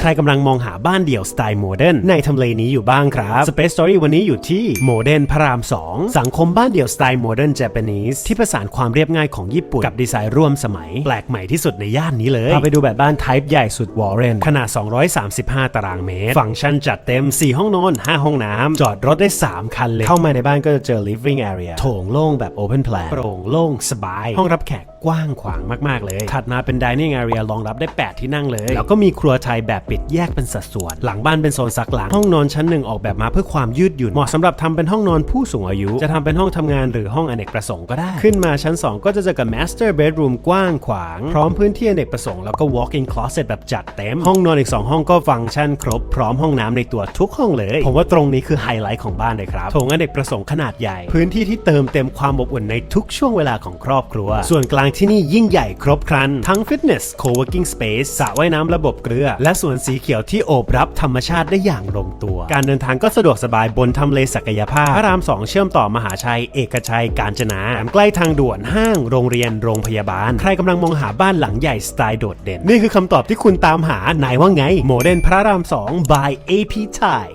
ใครกำลังมองหาบ้านเดี่ยวสไตล์โมเดิร์นในทำเลนี้อยู่บ้างครับ Space Story วันนี้อยู่ที่โมเดิร์นพระราม 2 สังคมบ้านเดี่ยวสไตล์โมเดิร์นเจแปนิสที่ผสานความเรียบง่ายของญี่ปุ่น กับดีไซน์ร่วมสมัย แปลกใหม่ที่สุดในย่านนี้เลยพาไปดูแบบบ้านไทป์ใหญ่สุดวอร์เรนขนาด 235 ตารางเมตร ฟังก์ชันจัดเต็ม 4 ห้องนอน 5 ห้องน้ำจอดรถได้ 3 คันเลย เข้ามาในบ้านก็จะเจอ living area โถงโล่งแบบ open plan โปร่งโล่งสบาย ห้องรับแขกกว้างขวางมากๆเลย ถัดมาเป็น dining area รองรับได้ 8 ที่นั่งเลย แล้วก็มีครัวไทยแบบปิดแยกเป็นสัดส่วน หลังบ้านเป็นโซนซักล้างห้องนอนชั้นหนึ่งออกแบบมาเพื่อความยืดหยุ่น เหมาะสำหรับทำเป็นห้องนอนผู้สูงอายุ จะทำเป็นห้องทำงานหรือห้องอเนกประสงค์ก็ได้ ขึ้นมาชั้น 2 ก็จะเจอกับ master bedroom กว้างขวาง พร้อมพื้นที่อเนกประสงค์แล้วก็ walk-in closet แบบจัดเต็ม ห้องนอนอีก 2 ห้องก็ฟังก์ชันครบพร้อมห้องน้ำในตัวทุกห้องเลย ผมว่าตรงนี้คือไฮไลท์ของบ้านเลยครับโถงอเนกประสงค์ขนาดใหญ่ พื้นที่ที่เติมเต็มความอบอุ่นในทุกช่วงเวลาของครอบครัว ส่วนกลางที่นี่ยิ่งใหญ่ครบครันทั้งฟิตเนส co-working space สระว่ายน้ำระบบเกลือ และสวนสีเขียวที่โอบรับธรรมชาติได้อย่างลงตัว การเดินทางก็สะดวกสบายบนทำเลศักยภาพ พระราม2เชื่อมต่อมหาชัย เอกชัย กาญจนาแถมใกล้ทางด่วนห้าง โรงเรียน โรงพยาบาล ใครกำลังมองหาบ้านหลังใหญ่สไตล์โดดเด่น นี่คือคำตอบที่คุณตามหานายว่าไง โมเดิร์นพระราม2 by AP Thai